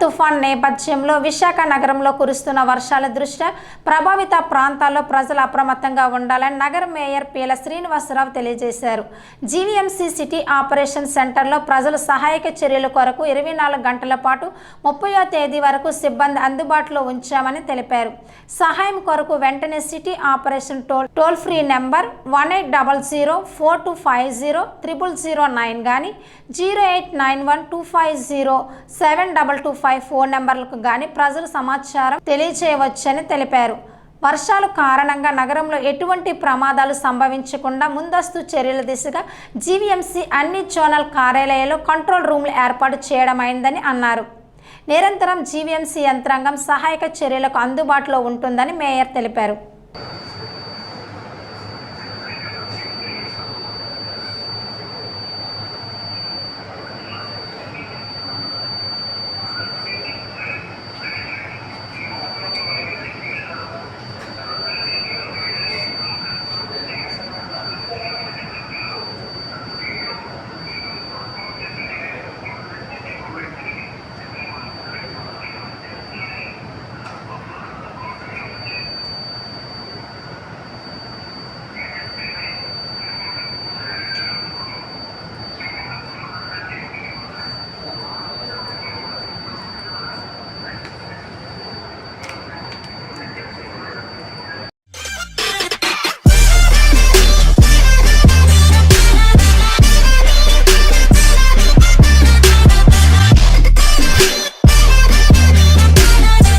తుఫాన్ నేపథ్యంలో విశాఖ నగరంలో కురుస్తున్న వర్షాల దృష్ట్యా ప్రభావిత ప్రాంతాల్లో ప్రజలు అప్రమత్తంగా ఉండాలని నగర మేయర్ పీల శ్రీనివాసరావు తెలియజేశారు. జీవీఎంసీ సిటీ ఆపరేషన్ సెంటర్లో ప్రజలు సహాయక చర్యల కొరకు ఇరవై నాలుగు గంటల పాటు ముప్పయో తేదీ వరకు సిబ్బంది అందుబాటులో ఉంచామని తెలిపారు. సహాయం కొరకు వెంటనే city operation toll toll free number one eight double zero four two five zero triple zero nine కానీ zero eight nine one two five zero seven double two five phone నెంబర్లకు కానీ ప్రజలు సమాచారం తెలియచేయవచ్చని తెలిపారు. వర్షాలు కారణంగా నగరంలో ఎటువంటి ప్రమాదాలు సంభవించకుండా ముందస్తు చర్యల దిశగా జీవీఎంసీ అన్ని జోనల్ కార్యాలయాల్లో కంట్రోల్ రూమ్లు ఏర్పాటు చేయడం అయిందని అన్నారు. నిరంతరం జీవీఎంసీ యంత్రాంగం సహాయక చర్యలకు అందుబాటులో ఉంటుందని మేయర్ తెలిపారు.